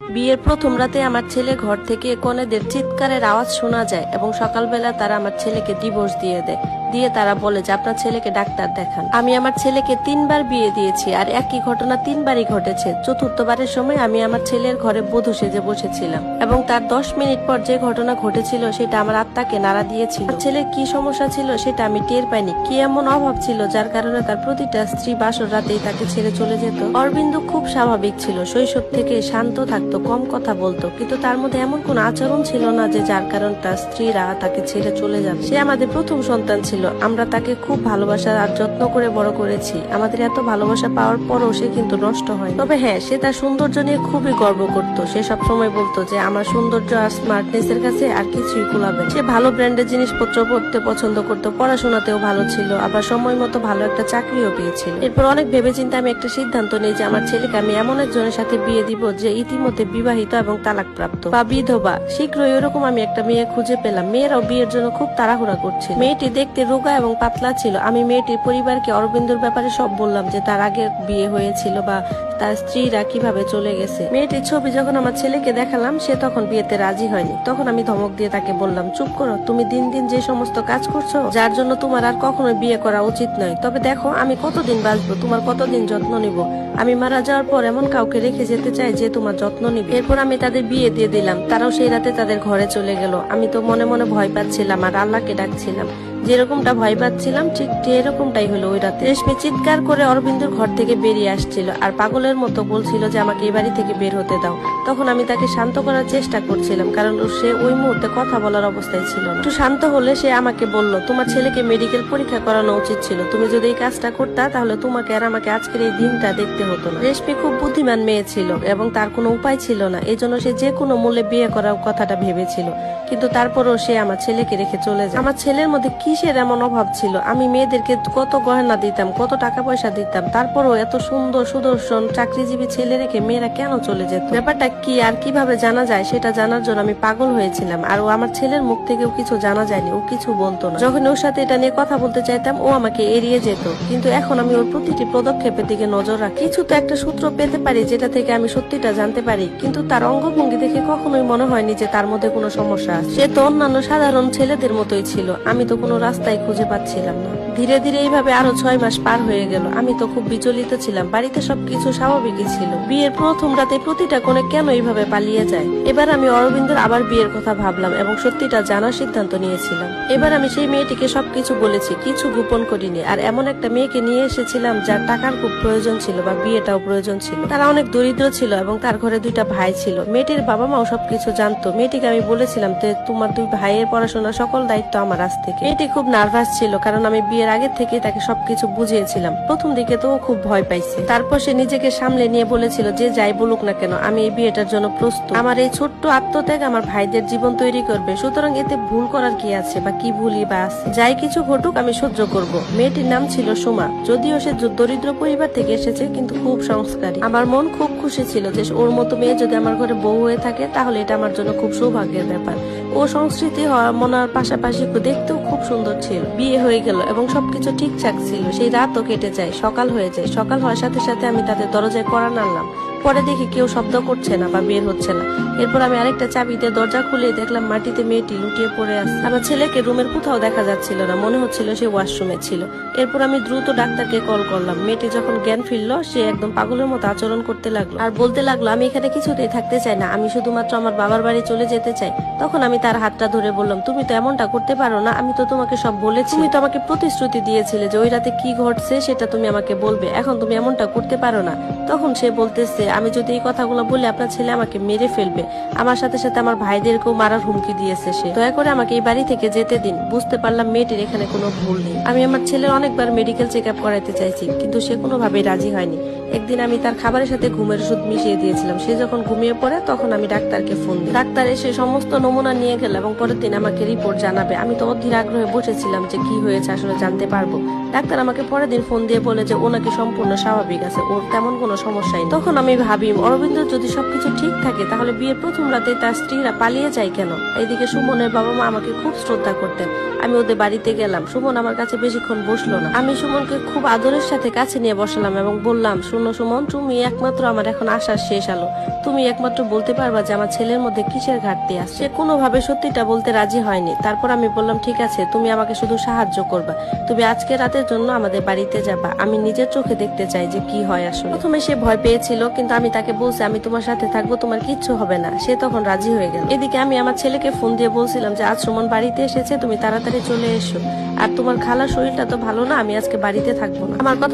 বিয়ের প্রথম রাতে আমার ছেলে ঘর থেকে কনেদের চিৎকারের আওয়াজ শোনা যায় এবং সকালবেলা তারা আমার ছেলেকে ডিভোর্স দিয়ে দেয়। দিয়ে তারা বলে যে, আপনার ছেলেকে ডাক্তার দেখান। আমি আমার ছেলেকে তিনবার বিয়ে দিয়েছি আর একই ঘটনা তিনবারই ঘটেছে। চতুর্থবারের সময় আমি আমার ছেলের ঘরে বধূ সেজে বসেছিলাম এবং তার দশ মিনিট পর যে ঘটনা ঘটেছিল সেটা আমার আত্মাকে নাড়া দিয়েছিল। ছেলের কি সমস্যা ছিল সেটা আমি টের পাইনি। কি এমন অভাব ছিল যার কারণে তার প্রতিটা স্ত্রী বাসর রাতেই তাকে ছেড়ে চলে যেত? অরবিন্দ খুব স্বাভাবিক ছিল, শৈশব থেকে শান্ত থাকতো, কম কথা বলতো, কিন্তু তার মধ্যে এমন কোন আচরণ ছিল না যে যার কারণ তার স্ত্রীরা তাকে ছেড়ে চলে যাবে। সে আমাদের প্রথম সন্তান ছিল। আমরা তাকে খুব ভালোবাসা আর যত্ন করে বড় করেছি। আমাদের এত ভালোবাসা পাওয়ার পরও সে কিন্তু নষ্ট হয় তবে হ্যাঁ সে তার সৌন্দর্য নিয়ে খুবই গর্ব করত। সে সব সময় বলতো যে, আমার সৌন্দর্য আর স্মার্টনেস এর কাছে আর কিছুই কুলাবে। সে ভালো ব্র্যান্ডের জিনিসপত্র পড়তে পছন্দ করতো, পড়াশোনাতেও ভালো ছিল, আবার সময় মতো ভালো একটা চাকরিও পেয়েছিল। এরপর অনেক ভেবে ভেবেচিন্তে আমি একটা সিদ্ধান্ত নিই যে, আমার ছেলেকে আমি এমন একজনের সাথে বিয়ে দিব যে, ইতিমধ্যে বিবাহিত এবং তালাকপ্রাপ্ত বা বিধবা। শীঘ্রই ওরকম আমি একটা মেয়ে খুঁজে পেলাম। মেয়েরাও বিয়ের জন্য খুব তাড়াহুড়া করছে। মেয়েটি দেখতে রোগা এবং পাতলা ছিল। আমি মেয়েটির পরিবারকে অরবিন্দুর ব্যাপারে সব বললাম যে তার আগে বিয়ে হয়েছিল বা তার স্ত্রীরা কীভাবে চলে গেছে। মেয়েটির ছবি যখন আমার ছেলেকে দেখালাম, সে তখন বিয়েতে রাজি হয়নি। তখন আমি ধমক দিয়ে তাকে বললাম, চুপ করো, তুমি দিন দিন যে সমস্ত কাজ করছ, যার জন্য তোমার আর কখনো বিয়ে করা উচিত নয়। তবে দেখো, আমি কতদিন বাঁচবো, তোমার কতদিন যত্ন নিব? আমি মারা যাওয়ার পর এমন কাউকে রেখে যেতে চাই যে তোমার যত্ন নিবে। এরপর আমি তাদের বিয়ে দিয়ে দিলাম। তারাও সেই রাতে তাদের ঘরে চলে গেল। আমি তো মনে মনে ভয় পাচ্ছিলাম আর আল্লাহকে ডাকছিলাম। যেরকমটা ভয় পাচ্ছিলাম, ঠিক এরকমটাই হলো ওই রাতে। রেশমি চিৎকার করে অরবিন্দুর ঘর থেকে বেরিয়ে আসছিল আর পাগলের মতো বলছিল যে, আমাকে এই বাড়ি থেকে বের হতে দাও। তখন আমি তাকে শান্ত করার চেষ্টা করছিলাম, কারণ সে ওই মুহূর্তে কথা বলার অবস্থায় ছিল একটু শান্ত হলে সে আমাকে বলল, তোমার ছেলেকে মেডিকেল পরীক্ষা করানো উচিত ছিল। তুমি যদি এই কাজটা করতা, তাহলে তোমাকে আর আমাকে আজকের এই দিনটা দেখতে হতো না। রেশমি খুব বুদ্ধিমান মেয়ে ছিল এবং তার কোনো উপায় ছিল না এই জন্য সে যে কোনো মূল্যে বিয়ে করার কথাটা ভেবেছিল। কিন্তু তারপরও সে আমার ছেলেকে রেখে চলে যায়। আমার ছেলের মধ্যে কিসের এমন অভাব ছিল? আমি মেয়েদেরকে কত গয়না দিতাম, কত টাকা পয়সা দিতাম, তারপরও এত সুন্দর সুদর্শন চাকরিজীবী ছেলে রেখে মেয়েরা কেন চলে যেত? ব্যাপারটা কি আর কীভাবে জানা যায় সেটা জানার জন্য আমি পাগল হয়েছিলাম, আর ও আমার ছেলের মুখ থেকেও কিছু জানা যায়নি, ও কিছু বলতো না। যখন ওর সাথে এটা নিয়ে কথা বলতে চাইতাম, ও আমাকে এড়িয়ে যেত, কিন্তু এখন আমি ওর প্রতিটি পদক্ষেপের দিকে নজর রাখি। কিছু তো একটা সূত্র পেতে পারি যেটা থেকে আমি সত্যিটা জানতে পারি, কিন্তু তার অঙ্গভঙ্গি দেখে কখনোই মনে হয়নি যে তার মধ্যে কোনো সমস্যা সে তো অন্যান্য সাধারণ ছেলেদের মতোই ছিল, আমি তো কোনো রাস্তায় খুঁজে পাচ্ছিলাম না। ধীরে ধীরে এইভাবে আরও ছয় মাস পার হয়ে গেল। আমি তো খুব বিচলিত ছিলাম। বাড়িতে সবকিছু স্বাভাবিকই ছিল। বিয়ের প্রথম রাতে প্রতিটা কোণে কেন এইভাবে পালিয়ে যায়? এবার আমি অরবিন্দের আবার বিয়ের কথা ভাবলাম এবং সত্যিটা জানার সিদ্ধান্ত নিয়েছিলাম। এবার আমি সেই মেয়েটিকে সবকিছু বলেছি, কিছু গোপন করিনি। আর এমন একটা মেয়েকে নিয়ে এসেছিলাম যার টাকার খুব প্রয়োজন ছিল বা বিয়েটাও প্রয়োজন ছিল। তারা অনেক দরিদ্র ছিল এবং তার ঘরে দুইটা ভাই ছিল। মেয়েটির বাবা মাও সবকিছু জানতো। মেয়েটিকে আমি বলেছিলাম যে, তোমার দুই ভাইয়ের পড়াশোনার সকল দায়িত্ব আমার আজ থেকে। মেয়েটি খুব নার্ভাস ছিল, কারণ আমি বিয়ের আগে থেকে তাকে সবকিছু বুঝিয়েছিলাম। প্রথম দিকে তো ও খুব ভয় পাইছে। তারপর সে নিজেকে সামলে নিয়ে বলেছিল যে যাই বলুক না কেন, আমি এই বিয়েটার জন্য প্রস্তুত। আমার এই ছোট্ট আত্মত্যাগ আমার ভাইদের জীবন তৈরি করবে, সুতরাং এতে ভুল করার কি আছে বা কি ভুলই বা আছে? যাই কিছু ঘটুক, আমি সহ্য করব। মেয়েটির নাম ছিল সুমা। যদিও সে দরিদ্র পরিবার থেকে এসেছে, কিন্তু খুব সংস্কারী। আমার মন খুব খুশি ছিল যে ওর মতো মেয়ে যদি আমার ঘরে বউ হয়ে থাকে, তাহলে এটা আমার জন্য খুব সৌভাগ্যের ব্যাপার। ও সংস্কৃতি হওয়া মনার পাশাপাশি দেখতেও খুব সুন্দর ছিল। বিয়ে হয়ে গেল এবং সবকিছু ঠিকঠাক ছিল। সেই রাতও কেটে যায়, সকাল হয়ে যায়। সকাল হওয়ার সাথে সাথে আমি তাদের দরজায় করা নাড়লাম। পরে দেখি কেউ শব্দ করছে না বা বের হচ্ছে না। এরপর আমি আরেকটা চাবিতে দরজা খুলে দেখলাম মাটিতে মেয়েটি লুটিয়ে পড়ে আছে। আমার ছেলেকে রুমের কোথাও দেখা যাচ্ছিল না, মনে হচ্ছিল সে ওয়াশরুমে ছিল। এরপর আমি দ্রুত ডাক্তারকে কল করলাম। মেয়েটি যখন জ্ঞান ফিরলো, সে একদম পাগলের মতো আচরণ করতে লাগল। আর বলতে লাগল, আমি এখানে কিছুতেই থাকতে চাই না। আমি শুধুমাত্র আমার বাবার বাড়ি চলে যেতে চাই। তখন আমি তার হাতটা ধরে বললাম, তুমি তো এমনটা করতে পারো না। আমি তো তোমাকে সব বলেছি। তুমি তো আমাকে প্রতিশ্রুতি দিয়েছিলে যে ওই রাতে কি ঘটছে সেটা তুমি আমাকে বলবে। এখন তুমি এমনটা করতে পারো না। তখন সে বলতেছে আমি যদি এই কথাগুলো বলি, আপনার ছেলে আমাকে মেরে ফেলবে। আমার সাথে সাথে আমার ভাইদেরকেও মারার হুমকি দিয়েছে সে। দয়া করে আমাকে এই বাড়ি থেকে যেতে দিন। বুঝতে পারলাম মেয়েটির এখানে কোনো ভুল নেই। আমি আমার ছেলের অনেকবার মেডিকেল চেক আপ করাইতে চাইছি, কিন্তু সে কোনোভাবেই রাজি হয়নি। একদিন আমি তার খাবারের সাথে ঘুমের ওষুধ মিশিয়ে দিয়েছিলাম। সে যখন ঘুমিয়ে পড়ে, তখন আমি ডাক্তারকে ফোন দিই। ডাক্তার এসে সমস্ত নমুনা নিয়ে গেল এবং পরের দিন আমাকে রিপোর্ট জানাবে। আমি তো অধীর আগ্রহে বসেছিলাম যে কি হয়েছে, আসলে জানতে পারব। ডাক্তার আমাকে পরের দিন ফোন দিয়ে বলে যে ওনাকে সম্পূর্ণ স্বাভাবিক আছে, ওর তেমন কোনো সমস্যাই তখন আমি ভাবি অরবিন্দ যদি সবকিছু ঠিক থাকে, তাহলে বিয়ের প্রথম রাতে তার স্ত্রীরা পালিয়ে যায় কেন? এইদিকে সুমনের বাবা মা আমাকে খুব শ্রদ্ধা করতেন। আমি ওদের বাড়িতে গেলাম। সুমন আমার কাছে বেশিক্ষণ বসল না। আমি সুমনকে খুব আদরের সাথে কাছে নিয়ে বসালাম এবং বললাম, শোনো সুমন, তুমি একমাত্র আমার এখন আসার শেষ আলো। তুমি একমাত্র বলতে পারবা যে আমার ছেলের মধ্যে কিসের ঘাটতি আছে? সে কোনোভাবে সত্যিটা বলতে রাজি হয়নি। তারপর আমি বললাম, ঠিক আছে, তুমি আমাকে শুধু সাহায্য করবা। তুমি আজকে রাতের জন্য আমাদের বাড়িতে যাবা। আমি নিজের চোখে দেখতে চাই যে কি হয় আসলে। প্রথমে সে ভয় পেয়েছিল, কিন্তু আমি তাকে বলছি, আমি তোমার সাথে থাকব, তোমার কিচ্ছু হবে না। সে তখন রাজি হয়ে গেল। এদিকে আমি আমার ছেলেকে ফোন দিয়ে বলছিলাম যে, আজ সুমন বাড়িতে এসেছে, তুমি তাড়াতাড়ি চলে এসো। আর তোমার খালা শরীরটা তো ভালো না, আমি আজকে বাড়িতে থাকব না। আমার কথা